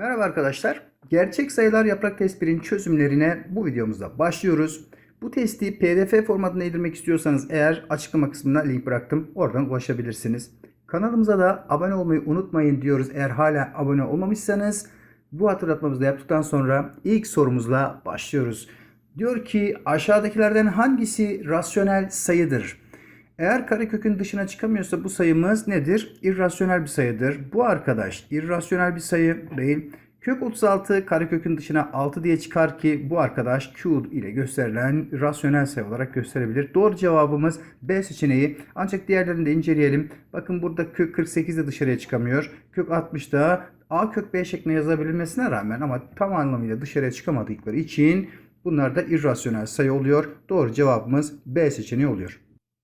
Merhaba arkadaşlar. Gerçek sayılar yaprak test 1'in çözümlerine bu videomuzda başlıyoruz. Bu testi pdf formatına indirmek istiyorsanız eğer açıklama kısmına link bıraktım. Oradan ulaşabilirsiniz. Kanalımıza da abone olmayı unutmayın diyoruz. Eğer hala abone olmamışsanız bu hatırlatmamızı da yaptıktan sonra ilk sorumuzla başlıyoruz. Diyor ki aşağıdakilerden hangisi rasyonel sayıdır? Eğer karekökün dışına çıkamıyorsa bu sayımız nedir? İrrasyonel bir sayıdır. Bu arkadaş irrasyonel bir sayı değil. Kök 36 karekökün dışına 6 diye çıkar ki bu arkadaş Q ile gösterilen rasyonel sayı olarak gösterebilir. Doğru cevabımız B seçeneği. Ancak diğerlerini de inceleyelim. Bakın burada kök 48 de dışarıya çıkamıyor. Kök 60 da A kök B şeklinde yazabilmesine rağmen ama tam anlamıyla dışarıya çıkamadıkları için bunlar da irrasyonel sayı oluyor. Doğru cevabımız B seçeneği oluyor.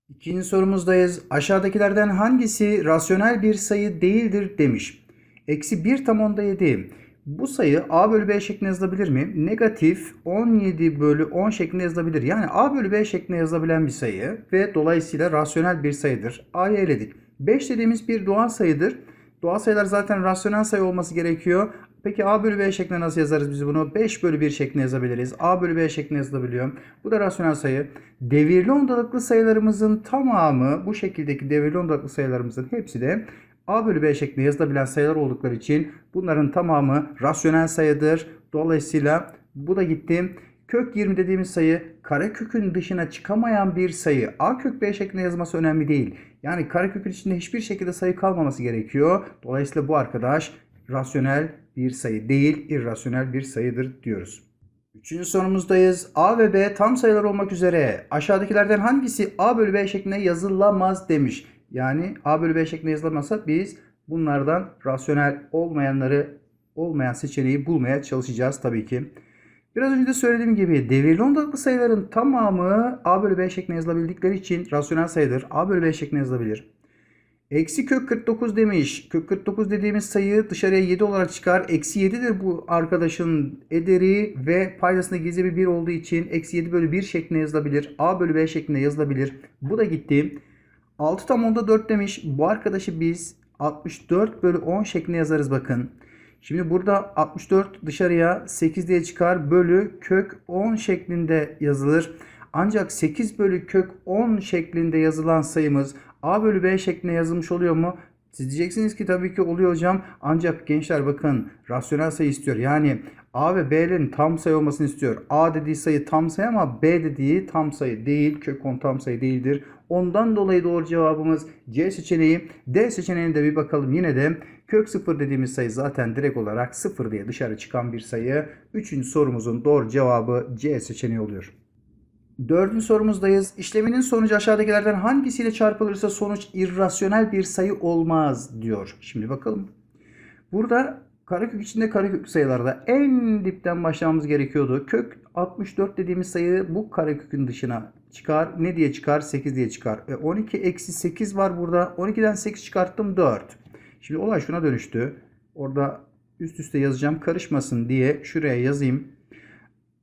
İkinci sorumuzdayız. Aşağıdakilerden hangisi rasyonel bir sayı değildir demiş. Eksi 1 tam onda 7. Bu sayı a bölü b şeklinde yazılabilir mi? Negatif 17 bölü 10 şeklinde yazılabilir. Yani a bölü b şeklinde yazılabilen bir sayı ve dolayısıyla rasyonel bir sayıdır. a'yı eledik. 5 dediğimiz bir doğal sayıdır. Doğal sayılar zaten rasyonel sayı olması gerekiyor. Peki a bölü b şeklinde nasıl yazarız biz bunu? 5 bölü 1 şeklinde yazabiliriz. a bölü b şeklinde yazılabiliyor. Bu da rasyonel sayı. Devirli ondalıklı sayılarımızın tamamı bu şekildeki devirli ondalıklı sayılarımızın hepsi de a bölü b şeklinde yazılabilen sayılar oldukları için bunların tamamı rasyonel sayıdır. Dolayısıyla bu da gitti. Kök 20 dediğimiz sayı karekökün dışına çıkamayan bir sayı. A kök B şeklinde yazması önemli değil. Yani karekökün içinde hiçbir şekilde sayı kalmaması gerekiyor. Dolayısıyla bu arkadaş rasyonel bir sayı değil, irrasyonel bir sayıdır diyoruz. Üçüncü sorumuzdayız. A ve B tam sayılar olmak üzere aşağıdakilerden hangisi A bölü B şeklinde yazılamaz demiş. Yani A bölü B şeklinde yazılamazsa biz bunlardan rasyonel olmayanları olmayan seçeneği bulmaya çalışacağız tabii ki. Biraz önce de söylediğim gibi devirli ondalıklı sayıların tamamı A bölü B şeklinde yazılabildikleri için rasyonel sayıdır. A bölü B şeklinde yazılabilir. Eksi kök 49 demiş. Kök 49 dediğimiz sayı dışarıya 7 olarak çıkar. Eksi 7'dir bu arkadaşın ederi ve paydasında gizli bir 1 olduğu için eksi 7 bölü 1 şeklinde yazılabilir. A bölü B şeklinde yazılabilir. Bu da gitti. 6 tam onda 4 demiş. Bu arkadaşı biz 64 bölü 10 şeklinde yazarız bakın. Şimdi burada 64 dışarıya 8 diye çıkar. Bölü kök 10 şeklinde yazılır. Ancak 8 bölü kök 10 şeklinde yazılan sayımız A bölü B şeklinde yazılmış oluyor mu? Siz diyeceksiniz ki tabii ki oluyor hocam. Ancak gençler bakın rasyonel sayı istiyor. Yani A ve B'lerin tam sayı olmasını istiyor. A dediği sayı tam sayı ama B dediği tam sayı değil. Kök 10 tam sayı değildir. Ondan dolayı doğru cevabımız C seçeneği. D seçeneğine de bir bakalım. Yine de kök 0 dediğimiz sayı zaten direkt olarak 0 diye dışarı çıkan bir sayı. Üçüncü sorumuzun doğru cevabı C seçeneği oluyor. Dördüncü sorumuzdayız. İşleminin sonucu aşağıdakilerden hangisiyle çarpılırsa sonuç irrasyonel bir sayı olmaz diyor. Şimdi bakalım. Burada karekök içinde karekök sayılarda en dipten başlamamız gerekiyordu. Kök 64 dediğimiz sayı bu karekökün dışına çıkar. Ne diye çıkar? 8 diye çıkar. E 12 eksi 8 var burada. 12'den 8 çıkarttım 4. Şimdi olay şuna dönüştü. Orada üst üste yazacağım karışmasın diye şuraya yazayım.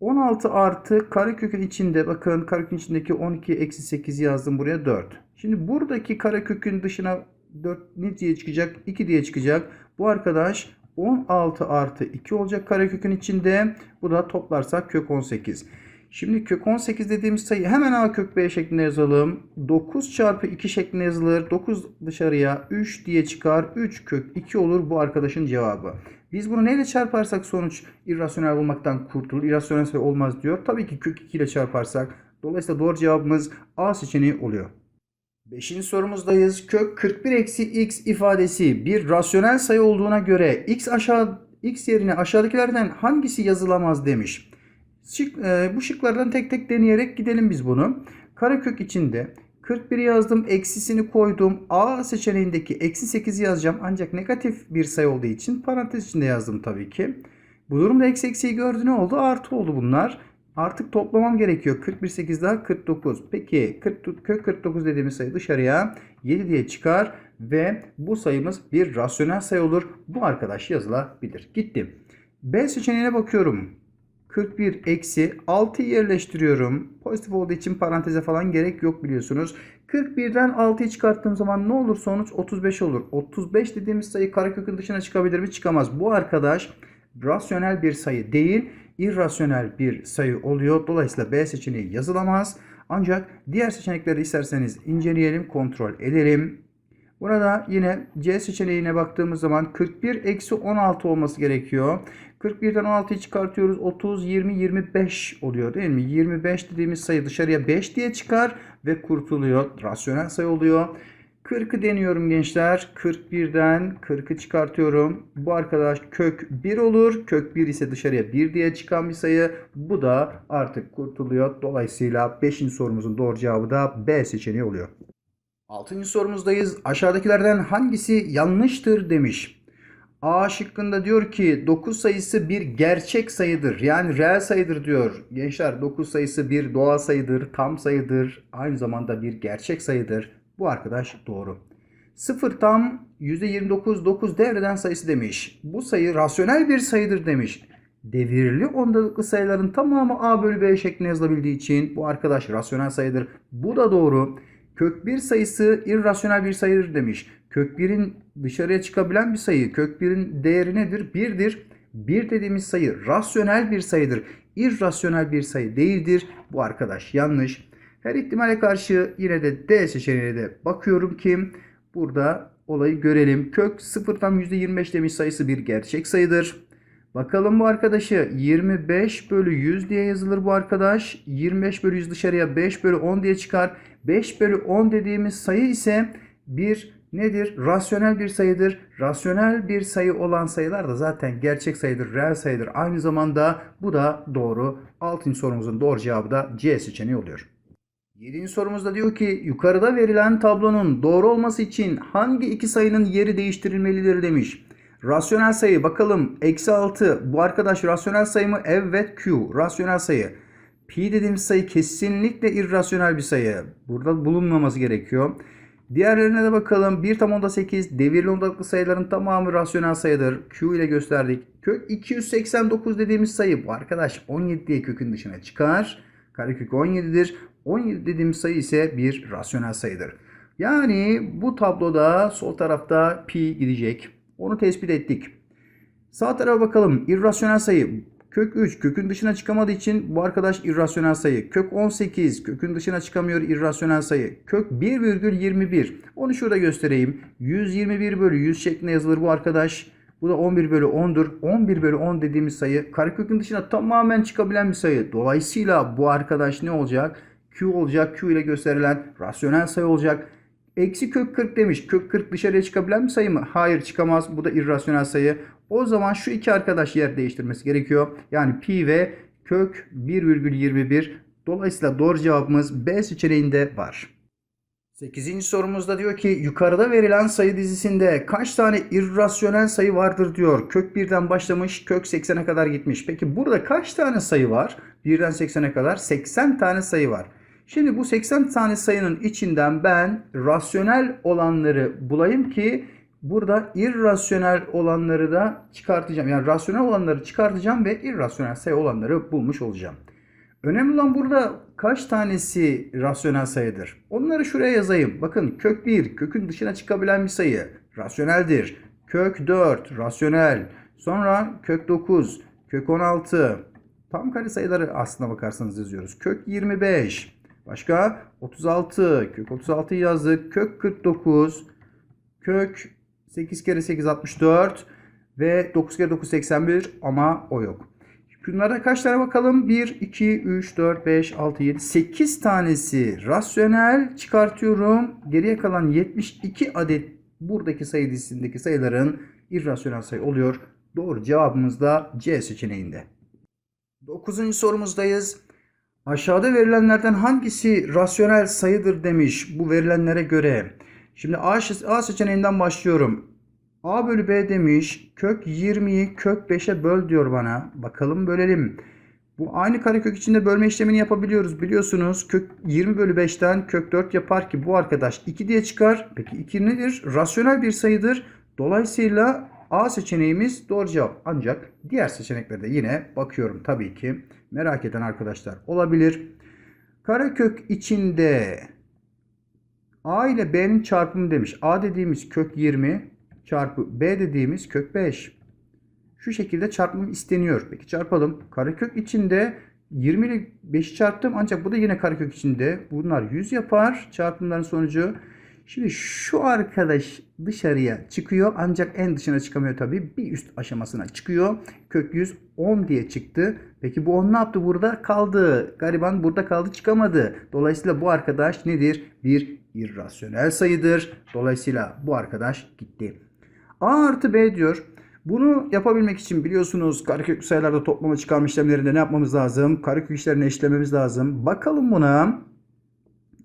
16 artı karekökün içinde bakın karekökün içindeki 12 eksi 8 yazdım buraya 4. Şimdi buradaki karekökün dışına 4 ne diye çıkacak? 2 diye çıkacak. Bu arkadaş 16 artı 2 olacak karekökün içinde. Bu da toplarsak kök 18. Şimdi kök 18 dediğimiz sayı hemen a kök b şeklinde yazalım. 9 çarpı 2 şeklinde yazılır. 9 dışarıya 3 diye çıkar. 3 kök 2 olur bu arkadaşın cevabı. Biz bunu neyle çarparsak sonuç irrasyonel olmaktan kurtulur. İrrasyonel sayı olmaz diyor. Tabii ki kök 2 ile çarparsak. Dolayısıyla doğru cevabımız A seçeneği oluyor. Beşinci sorumuzdayız. Kök 41 eksi x ifadesi bir rasyonel sayı olduğuna göre x aşağı x yerine aşağıdakilerden hangisi yazılamaz demiş. Şık, e, bu şıklardan tek tek deneyerek gidelim biz bunu. Karekök içinde 41 yazdım. Eksisini koydum. A seçeneğindeki eksi 8 yazacağım. Ancak negatif bir sayı olduğu için parantez içinde yazdım tabii ki. Bu durumda eksi eksiyi gördü ne oldu? Artı oldu bunlar. Artık toplamam gerekiyor. 41 8 daha 49. Peki 40, kök 49 dediğimiz sayı dışarıya 7 diye çıkar ve bu sayımız bir rasyonel sayı olur. Bu arkadaş yazılabilir. Gitti. B seçeneğine bakıyorum. 41 eksi 6 yerleştiriyorum. Pozitif olduğu için paranteze falan gerek yok biliyorsunuz. 41'den 6'yı çıkarttığım zaman ne olur sonuç? 35 olur. 35 dediğimiz sayı karekökün dışına çıkabilir mi? Çıkamaz. Bu arkadaş rasyonel bir sayı değil, irrasyonel bir sayı oluyor. Dolayısıyla B seçeneği yazılamaz. Ancak diğer seçenekleri isterseniz inceleyelim, kontrol edelim. Burada yine C seçeneğine baktığımız zaman 41 eksi 16 olması gerekiyor. 41'den 16'yı çıkartıyoruz. 30, 20, 25 oluyor değil mi? 25 dediğimiz sayı dışarıya 5 diye çıkar ve kurtuluyor. Rasyonel sayı oluyor. 40'ı deniyorum gençler. 41'den 40'ı çıkartıyorum. Bu arkadaş kök 1 olur. Kök 1 ise dışarıya 1 diye çıkan bir sayı. Bu da artık kurtuluyor. Dolayısıyla 5. sorumuzun doğru cevabı da B seçeneği oluyor. 6. sorumuzdayız. Aşağıdakilerden hangisi yanlıştır demiş. A şıkkında diyor ki 9 sayısı bir gerçek sayıdır. Yani reel sayıdır diyor. Gençler 9 sayısı bir doğal sayıdır, tam sayıdır, aynı zamanda bir gerçek sayıdır. Bu arkadaş doğru. 0 tam %29 9 devreden sayısı demiş. Bu sayı rasyonel bir sayıdır demiş. Devirli ondalıklı sayıların tamamı A bölü B şeklinde yazılabildiği için bu arkadaş rasyonel sayıdır. Bu da doğru. Kök 1 sayısı irrasyonel bir sayıdır demiş. Kök 1'in dışarıya çıkabilen bir sayı. Kök 1'in değeri nedir? 1'dir. 1 dediğimiz sayı rasyonel bir sayıdır. İrrasyonel bir sayı değildir. Bu arkadaş yanlış. Her ihtimale karşı yine de D seçeneğine de bakıyorum ki burada olayı görelim. Kök 0'dan %25 demiş sayısı bir gerçek sayıdır. Bakalım bu arkadaşı 25 bölü 100 diye yazılır bu arkadaş. 25 bölü 100 dışarıya 5 bölü 10 diye çıkar. 5 bölü 10 dediğimiz sayı ise bir nedir? Rasyonel bir sayıdır. Rasyonel bir sayı olan sayılar da zaten gerçek sayıdır, reel sayıdır. Aynı zamanda bu da doğru. 6. sorumuzun doğru cevabı da C seçeneği oluyor. 7. sorumuzda diyor ki yukarıda verilen tablonun doğru olması için hangi iki sayının yeri değiştirilmelidir demiş. Rasyonel sayı bakalım eksi 6 bu arkadaş rasyonel sayı mı? Evet Q rasyonel sayı. Pi dediğimiz sayı kesinlikle irrasyonel bir sayı. Burada bulunmaması gerekiyor. Diğerlerine de bakalım. 1 tam onda 8 devirli ondalıklı sayıların tamamı rasyonel sayıdır. Q ile gösterdik. Kök 289 dediğimiz sayı bu arkadaş 17 diye kökün dışına çıkar. Karekök 17'dir. 17 dediğimiz sayı ise bir rasyonel sayıdır. Yani bu tabloda sol tarafta pi gidecek. Onu tespit ettik. Sağ tarafa bakalım. İrrasyonel sayı. Kök 3 kökün dışına çıkamadığı için bu arkadaş irrasyonel sayı. Kök 18 kökün dışına çıkamıyor irrasyonel sayı. Kök 1,21 onu şurada göstereyim. 121 bölü 100 şeklinde yazılır bu arkadaş. Bu da 11 bölü 10'dur. 11 bölü 10 dediğimiz sayı karekökün dışına tamamen çıkabilen bir sayı. Dolayısıyla bu arkadaş ne olacak? Q olacak. Q ile gösterilen rasyonel sayı olacak. Eksi kök 40 demiş. Kök 40 dışarıya çıkabilen bir sayı mı? Hayır çıkamaz. Bu da irrasyonel sayı. O zaman şu iki arkadaş yer değiştirmesi gerekiyor. Yani pi ve kök 1,21. Dolayısıyla doğru cevabımız B seçeneğinde var. 8. sorumuzda diyor ki yukarıda verilen sayı dizisinde kaç tane irrasyonel sayı vardır diyor. Kök 1'den başlamış kök 80'e kadar gitmiş. Peki burada kaç tane sayı var? 1'den 80'e kadar 80 tane sayı var. Şimdi bu 80 tane sayının içinden ben rasyonel olanları bulayım ki burada irrasyonel olanları da çıkartacağım. Yani rasyonel olanları çıkartacağım ve irrasyonel sayı olanları bulmuş olacağım. Önemli olan burada kaç tanesi rasyonel sayıdır? Onları şuraya yazayım. Bakın kök 1 kökün dışına çıkabilen bir sayı rasyoneldir. Kök 4 rasyonel. Sonra kök 9, kök 16. Tam kare sayıları aslına bakarsanız yazıyoruz. Kök 25. Başka 36. Kök 36 yazdık. Kök 49. Kök 8 kere 8 64 ve 9 kere 9 81 ama o yok. Bunlara kaç tane bakalım? 1, 2, 3, 4, 5, 6, 7, 8 tanesi rasyonel çıkartıyorum. Geriye kalan 72 adet buradaki sayı dizisindeki sayıların irrasyonel sayı oluyor. Doğru cevabımız da C seçeneğinde. 9. sorumuzdayız. Aşağıda verilenlerden hangisi rasyonel sayıdır demiş bu verilenlere göre. Şimdi A, A seçeneğinden başlıyorum. A bölü B demiş. Kök 20'yi kök 5'e böl diyor bana. Bakalım bölelim. Bu aynı karekök içinde bölme işlemini yapabiliyoruz. Biliyorsunuz kök 20 bölü 5'ten kök 4 yapar ki bu arkadaş 2 diye çıkar. Peki 2 nedir? Rasyonel bir sayıdır. Dolayısıyla A seçeneğimiz doğru cevap. Ancak diğer seçeneklerde yine bakıyorum tabii ki. Merak eden arkadaşlar olabilir. Karekök içinde A ile B'nin çarpımı demiş. A dediğimiz kök 20 çarpı B dediğimiz kök 5. şu şekilde çarpmam isteniyor. Peki çarpalım. Karekök içinde 20 ile 5'i çarptım ancak bu da yine karekök içinde. Bunlar 100 yapar çarpımların sonucu. Şimdi şu arkadaş dışarıya çıkıyor ancak en dışına çıkamıyor tabii. Bir üst aşamasına çıkıyor. Kök 100 10 diye çıktı. Peki bu 10 ne yaptı burada? Kaldı. Gariban burada kaldı çıkamadı. Dolayısıyla bu arkadaş nedir? Bir irrasyonel sayıdır. Dolayısıyla bu arkadaş gitti. A artı B diyor. Bunu yapabilmek için biliyorsunuz karekök sayılarda toplama çıkarma işlemlerinde ne yapmamız lazım? Karekök işlerini eşlememiz lazım. Bakalım buna.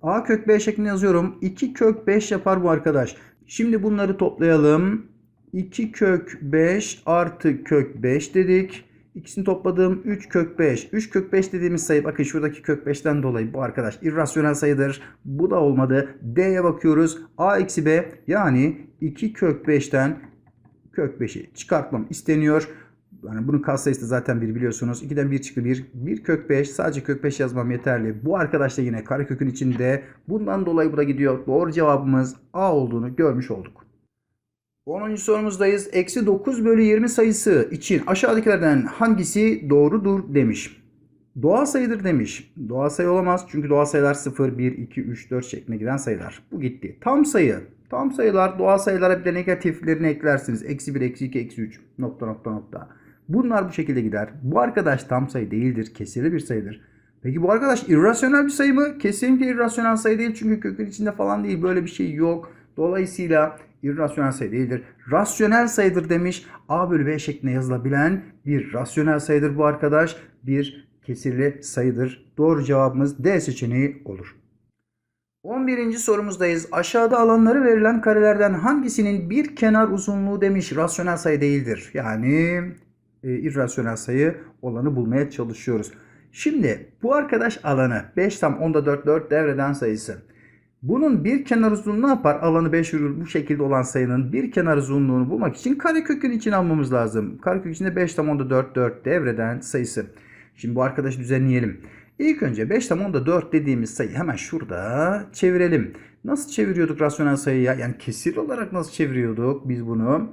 A kök B şeklinde yazıyorum. 2 kök 5 yapar bu arkadaş. Şimdi bunları toplayalım. 2 kök 5 artı kök 5 dedik. İkisini topladım 3 kök 5. 3 kök 5 dediğimiz sayı bakın şuradaki kök 5'ten dolayı bu arkadaş irrasyonel sayıdır. Bu da olmadı. D'ye bakıyoruz. A eksi B yani 2 kök 5'ten kök 5'i çıkartmam isteniyor. Yani bunun katsayısı da zaten 1 biliyorsunuz. 2'den 1 çıktı 1. 1 kök 5. Sadece kök 5 yazmam yeterli. Bu arkadaş da yine karekökün içinde. Bundan dolayı bu da gidiyor. Doğru cevabımız A olduğunu görmüş olduk. 10. sorumuzdayız. Eksi 9 bölü 20 sayısı için aşağıdakilerden hangisi doğrudur demiş. Doğal sayıdır demiş. Doğal sayı olamaz çünkü doğal sayılar 0, 1, 2, 3, 4 şeklinde giden sayılar. Bu gitti. Tam sayı. Tam sayılar doğal sayılara bir de negatiflerini eklersiniz. Eksi 1, eksi 2, eksi 3 nokta nokta nokta. Bunlar bu şekilde gider. Bu arkadaş tam sayı değildir. Kesirli bir sayıdır. Peki bu arkadaş irrasyonel bir sayı mı? Kesinlikle irrasyonel sayı değil. Çünkü kökün içinde falan değil. Böyle bir şey yok. Dolayısıyla irrasyonel sayı değildir. Rasyonel sayıdır demiş. A bölü B şeklinde yazılabilen bir rasyonel sayıdır bu arkadaş. Bir kesirli sayıdır. Doğru cevabımız D seçeneği olur. 11. sorumuzdayız. Aşağıda alanları verilen karelerden hangisinin bir kenar uzunluğu demiş rasyonel sayı değildir. Yani e, irrasyonel sayı olanı bulmaya çalışıyoruz. Şimdi bu arkadaş alanı 5 tam 10'da 4 4 devreden sayısı. Bunun bir kenar uzunluğu ne yapar? Alanı 5 virgül bu şekilde olan sayının bir kenar uzunluğunu bulmak için karekökün için almamız lazım. Karekök içinde 5 tam 10'da 4 4 devreden sayısı. Şimdi bu arkadaşı düzenleyelim. İlk önce 5 tam 10'da 4 dediğimiz sayıyı hemen şurada çevirelim. Nasıl çeviriyorduk rasyonel sayıya? Yani kesir olarak nasıl çeviriyorduk biz bunu?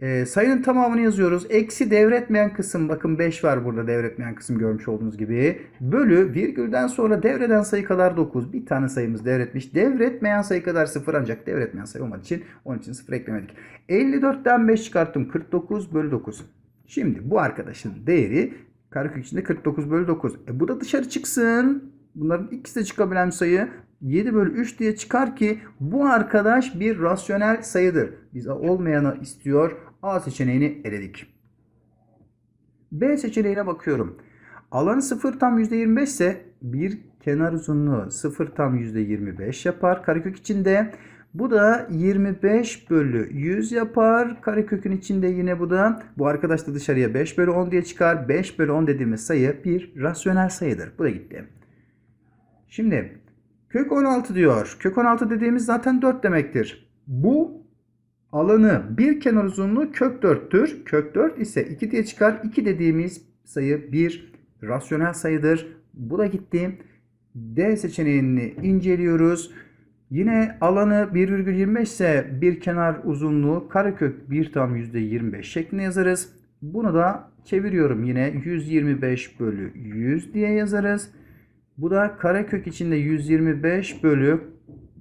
Ee, sayının tamamını yazıyoruz. Eksi devretmeyen kısım bakın 5 var burada devretmeyen kısım görmüş olduğunuz gibi. Bölü virgülden sonra devreden sayı kadar 9. Bir tane sayımız devretmiş. Devretmeyen sayı kadar 0 ancak devretmeyen sayı olmadığı için onun için 0 eklemedik. 54'ten 5 çıkarttım. 49 bölü 9. Şimdi bu arkadaşın değeri karekök içinde 49 bölü 9. E bu da dışarı çıksın. Bunların ikisi de çıkabilen sayı 7 bölü 3 diye çıkar ki bu arkadaş bir rasyonel sayıdır. Biz olmayanı istiyor. A seçeneğini eledik. B seçeneğine bakıyorum. Alanı 0 tam %25 ise bir kenar uzunluğu 0 tam %25 yapar karekök içinde. Bu da 25 bölü 100 yapar. Karekökün içinde yine bu da bu arkadaş da dışarıya 5 bölü 10 diye çıkar. 5 bölü 10 dediğimiz sayı bir rasyonel sayıdır. Bu da gitti. Şimdi kök 16 diyor. Kök 16 dediğimiz zaten 4 demektir. Bu alanı bir kenar uzunluğu kök 4'tür. Kök 4 ise 2 diye çıkar. 2 dediğimiz sayı bir rasyonel sayıdır. Bu da gitti. D seçeneğini inceliyoruz. Yine alanı 1,25 ise bir kenar uzunluğu karekök 1 tam %25 şeklinde yazarız. Bunu da çeviriyorum yine 125 bölü 100 diye yazarız. Bu da karekök içinde 125 bölü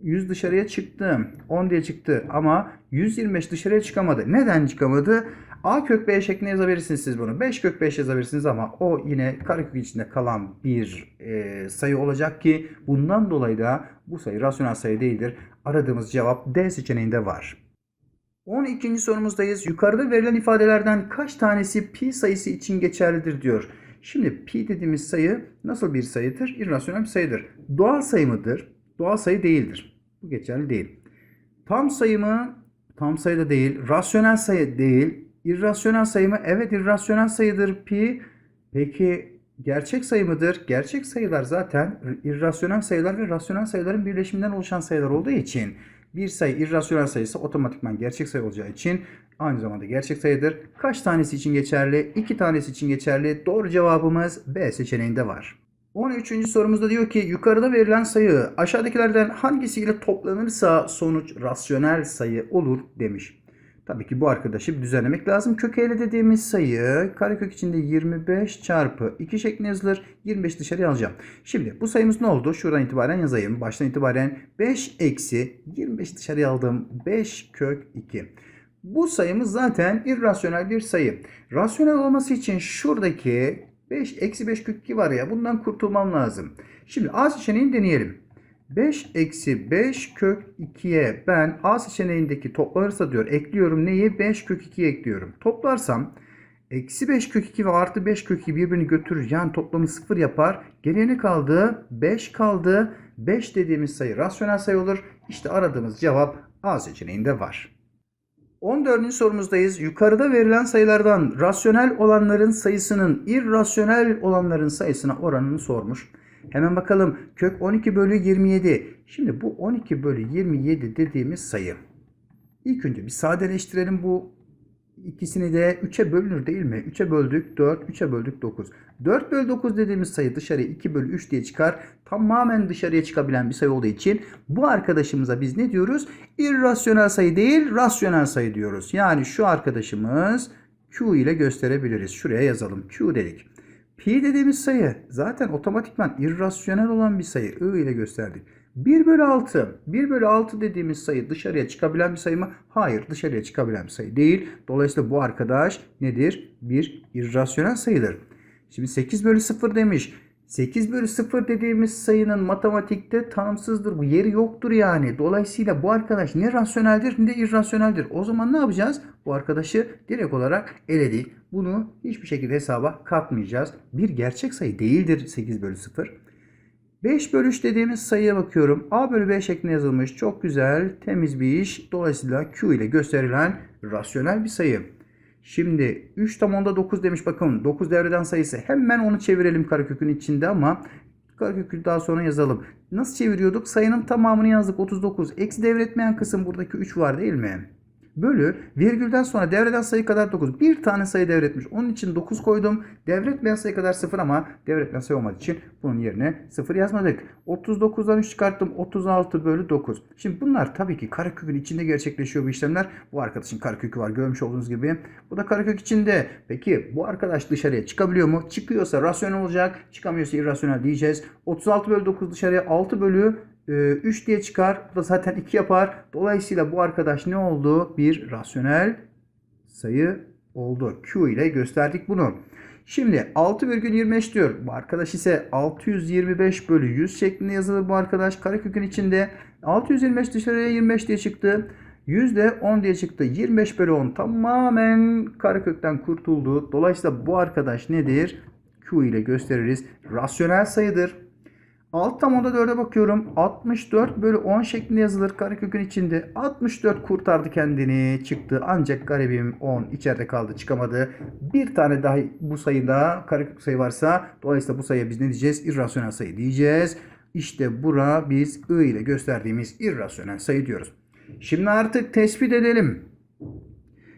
100 dışarıya çıktı. 10 diye çıktı ama 125 dışarıya çıkamadı. Neden çıkamadı? A kök B şeklinde yazabilirsiniz siz bunu. 5 kök 5 yazabilirsiniz ama o yine karekök içinde kalan bir e, sayı olacak ki bundan dolayı da bu sayı rasyonel sayı değildir. Aradığımız cevap D seçeneğinde var. 12. sorumuzdayız. Yukarıda verilen ifadelerden kaç tanesi pi sayısı için geçerlidir diyor. Şimdi pi dediğimiz sayı nasıl bir sayıdır? İrrasyonel bir sayıdır. Doğal sayı mıdır? Doğal sayı değildir. Bu geçerli değil. Tam sayı mı? Tam sayı da değil. Rasyonel sayı değil. İrrasyonel sayı mı? Evet irrasyonel sayıdır pi. Peki gerçek sayı mıdır? Gerçek sayılar zaten irrasyonel sayılar ve rasyonel sayıların birleşiminden oluşan sayılar olduğu için bir sayı irrasyonel sayısı otomatikman gerçek sayı olacağı için aynı zamanda gerçek sayıdır. Kaç tanesi için geçerli? 2 tanesi için geçerli. Doğru cevabımız B seçeneğinde var. 13. sorumuzda diyor ki yukarıda verilen sayı aşağıdakilerden hangisiyle toplanırsa sonuç rasyonel sayı olur demiş. Tabii ki bu arkadaşı düzenlemek lazım. Kök eğri dediğimiz sayı karekök içinde 25 çarpı 2 şeklinde yazılır. 25 dışarıya alacağım. Şimdi bu sayımız ne oldu? Şuradan itibaren yazayım. Baştan itibaren 5 eksi 25 dışarıya aldım. 5 kök 2. Bu sayımız zaten irrasyonel bir sayı. Rasyonel olması için şuradaki 5 eksi 5 kök 2 var ya bundan kurtulmam lazım. Şimdi A seçeneğini deneyelim. 5 eksi 5 kök 2'ye ben A seçeneğindeki toplanırsa diyor ekliyorum neyi? 5 kök 2'ye ekliyorum. Toplarsam eksi 5 kök 2 ve artı 5 kök 2 birbirini götürür. Yani toplamı 0 yapar. Geriye ne kaldı? 5 kaldı. 5 dediğimiz sayı rasyonel sayı olur. İşte aradığımız cevap A seçeneğinde var. 14. sorumuzdayız. Yukarıda verilen sayılardan rasyonel olanların sayısının irrasyonel olanların sayısına oranını sormuş. Hemen bakalım. Kök 12 bölü 27. Şimdi bu 12 bölü 27 dediğimiz sayı. İlk önce bir sadeleştirelim bu ikisini de 3'e bölünür değil mi? 3'e böldük 4, 3'e böldük 9. 4 bölü 9 dediğimiz sayı dışarıya 2 bölü 3 diye çıkar. Tamamen dışarıya çıkabilen bir sayı olduğu için bu arkadaşımıza biz ne diyoruz? İrrasyonel sayı değil, rasyonel sayı diyoruz. Yani şu arkadaşımız Q ile gösterebiliriz. Şuraya yazalım. Q dedik. Pi dediğimiz sayı zaten otomatikman irrasyonel olan bir sayı. I ile gösterdik. 1 bölü 6. 1 bölü 6 dediğimiz sayı dışarıya çıkabilen bir sayı mı? Hayır dışarıya çıkabilen bir sayı değil. Dolayısıyla bu arkadaş nedir? Bir irrasyonel sayıdır. Şimdi 8 bölü 0 demiş. 8 bölü 0 dediğimiz sayının matematikte tanımsızdır. Bu yeri yoktur yani. Dolayısıyla bu arkadaş ne rasyoneldir ne de irrasyoneldir. O zaman ne yapacağız? Bu arkadaşı direkt olarak eledik. Bunu hiçbir şekilde hesaba katmayacağız. Bir gerçek sayı değildir 8 bölü 0. 5 bölü 3 dediğimiz sayıya bakıyorum. A bölü B şeklinde yazılmış. Çok güzel, temiz bir iş. Dolayısıyla Q ile gösterilen rasyonel bir sayı. Şimdi 3 tam onda 9 demiş bakın. 9 devreden sayısı. Hemen onu çevirelim karekökün içinde ama karekökü daha sonra yazalım. Nasıl çeviriyorduk? Sayının tamamını yazdık 39. Eksi devretmeyen kısım buradaki 3 var değil mi? Bölü virgülden sonra devreden sayı kadar 9. Bir tane sayı devretmiş. Onun için 9 koydum. Devretmeyen sayı kadar 0 ama devretmeyen sayı olmadığı için bunun yerine 0 yazmadık. 39'dan 3 çıkarttım. 36 bölü 9. Şimdi bunlar tabii ki karekökün içinde gerçekleşiyor bu işlemler. Bu arkadaşın karekökü var görmüş olduğunuz gibi. Bu da karekök içinde. Peki bu arkadaş dışarıya çıkabiliyor mu? Çıkıyorsa rasyonel olacak. Çıkamıyorsa irrasyonel diyeceğiz. 36 bölü 9 dışarıya 6 bölü 3 diye çıkar. Bu da zaten 2 yapar. Dolayısıyla bu arkadaş ne oldu? Bir rasyonel sayı oldu. Q ile gösterdik bunu. Şimdi 6,25 diyor. Bu arkadaş ise 625 bölü 100 şeklinde yazılır bu arkadaş. Karekökün içinde 625 dışarıya 25 diye çıktı. 100 de 10 diye çıktı. 25 bölü 10 tamamen karekökten kurtuldu. Dolayısıyla bu arkadaş nedir? Q ile gösteririz. Rasyonel sayıdır. Alt tam onda 4'e bakıyorum. 64 bölü 10 şeklinde yazılır karekökün içinde. 64 kurtardı kendini çıktı. Ancak garibim 10 içeride kaldı çıkamadı. Bir tane daha bu sayıda karekök sayı varsa dolayısıyla bu sayıya biz ne diyeceğiz? İrrasyonel sayı diyeceğiz. İşte bura biz I ile gösterdiğimiz irrasyonel sayı diyoruz. Şimdi artık tespit edelim.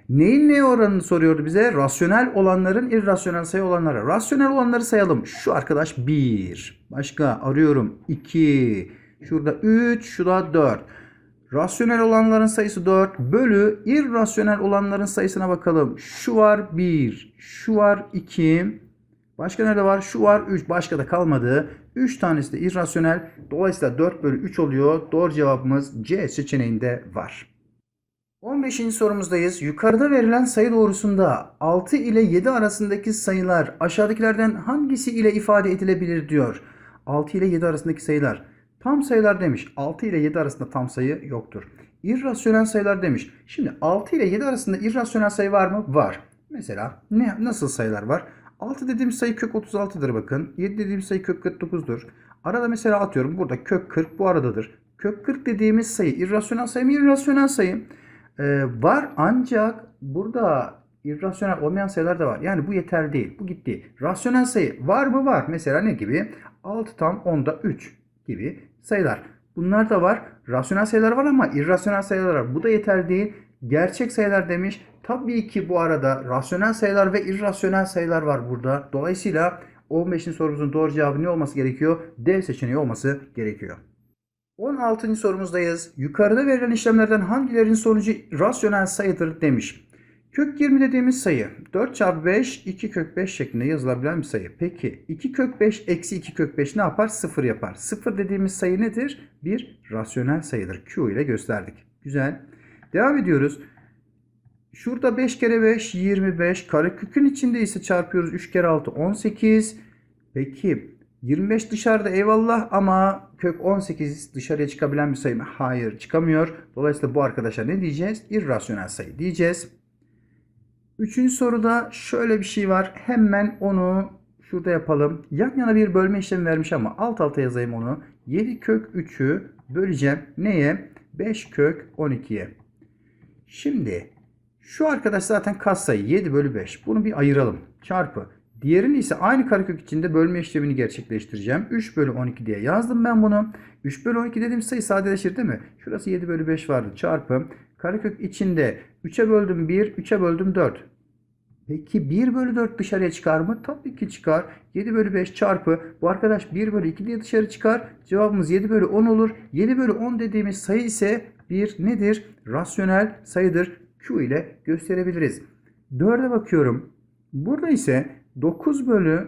Neyin ne oranını soruyordu bize? Rasyonel olanların irrasyonel sayı olanlara. Rasyonel olanları sayalım. Şu arkadaş 1. Başka arıyorum 2. Şurada 3. Şurada 4. Rasyonel olanların sayısı 4 bölü irrasyonel olanların sayısına bakalım. Şu var 1. Şu var 2. Başka nerede var? Şu var 3. Başka da kalmadı. 3 tanesi de irrasyonel. Dolayısıyla 4 bölü 3 oluyor. Doğru cevabımız C seçeneğinde var. 15. sorumuzdayız. Yukarıda verilen sayı doğrusunda 6 ile 7 arasındaki sayılar aşağıdakilerden hangisi ile ifade edilebilir diyor. 6 ile 7 arasındaki sayılar. Tam sayılar demiş. 6 ile 7 arasında tam sayı yoktur. İrrasyonel sayılar demiş. Şimdi 6 ile 7 arasında irrasyonel sayı var mı? Var. Mesela ne nasıl sayılar var? 6 dediğimiz sayı kök 36'dır bakın. 7 dediğimiz sayı kök 49'dur. Arada mesela atıyorum burada kök 40 bu aradadır. Kök 40 dediğimiz sayı irrasyonel sayı mı? İrrasyonel sayı. Ee, var ancak burada irrasyonel olmayan sayılar da var. Yani bu yeterli değil. Bu gitti. Rasyonel sayı var mı? Var. Mesela ne gibi? 6 tam 10'da 3 gibi sayılar. Bunlar da var. Rasyonel sayılar var ama irrasyonel sayılar var. Bu da yeterli değil. Gerçek sayılar demiş. Tabii ki bu arada rasyonel sayılar ve irrasyonel sayılar var burada. Dolayısıyla 15. sorumuzun doğru cevabı ne olması gerekiyor? D seçeneği olması gerekiyor. 16. sorumuzdayız. Yukarıda verilen işlemlerden hangilerinin sonucu rasyonel sayıdır demiş. Kök 20 dediğimiz sayı 4 çarpı 5 2 kök 5 şeklinde yazılabilen bir sayı. Peki 2 kök 5 eksi 2 kök 5 ne yapar? 0 yapar. 0 dediğimiz sayı nedir? Bir rasyonel sayıdır. Q ile gösterdik. Güzel. Devam ediyoruz. Şurada 5 kere 5 25. Karekökün içinde ise çarpıyoruz. 3 kere 6 18. Peki 25 dışarıda eyvallah ama kök 18 dışarıya çıkabilen bir sayı mı? Hayır çıkamıyor. Dolayısıyla bu arkadaşa ne diyeceğiz? İrrasyonel sayı diyeceğiz. Üçüncü soruda şöyle bir şey var. Hemen onu şurada yapalım. Yan yana bir bölme işlemi vermiş ama alt alta yazayım onu. 7 kök 3'ü böleceğim. Neye? 5 kök 12'ye. Şimdi şu arkadaş zaten katsayı 7 bölü 5. Bunu bir ayıralım. Çarpı. Diğerini ise aynı karekök içinde bölme işlemini gerçekleştireceğim. 3 bölü 12 diye yazdım ben bunu. 3 bölü 12 dediğim sayı sadeleşir değil mi? Şurası 7 bölü 5 vardı. Çarpı. Karekök içinde 3'e böldüm 1, 3'e böldüm 4. Peki 1 bölü 4 dışarıya çıkar mı? Tabii ki çıkar. 7 bölü 5 çarpı. Bu arkadaş 1 bölü 2 diye dışarı çıkar. Cevabımız 7 bölü 10 olur. 7 bölü 10 dediğimiz sayı ise bir nedir? Rasyonel sayıdır. Q ile gösterebiliriz. 4'e bakıyorum. Burada ise 9 bölü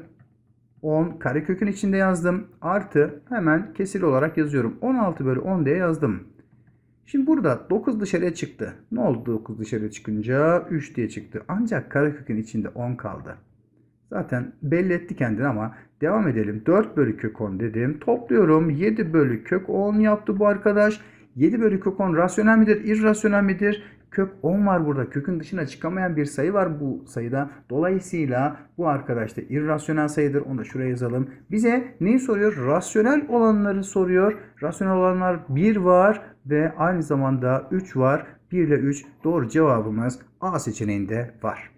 10 karekökün içinde yazdım. Artı hemen kesir olarak yazıyorum. 16 bölü 10 diye yazdım. Şimdi burada 9 dışarıya çıktı. Ne oldu 9 dışarıya çıkınca? 3 diye çıktı. Ancak karekökün içinde 10 kaldı. Zaten belli etti kendini ama devam edelim. 4 bölü kök 10 dedim. Topluyorum. 7 bölü kök 10 yaptı bu arkadaş. 7 bölü kök 10 rasyonel midir? irrasyonel midir? Kök 10 var burada. Kökün dışına çıkamayan bir sayı var bu sayıda. Dolayısıyla bu arkadaş da irrasyonel sayıdır. Onu da şuraya yazalım. Bize neyi soruyor? Rasyonel olanları soruyor. Rasyonel olanlar 1 var ve aynı zamanda 3 var. 1 ile 3 doğru cevabımız A seçeneğinde var.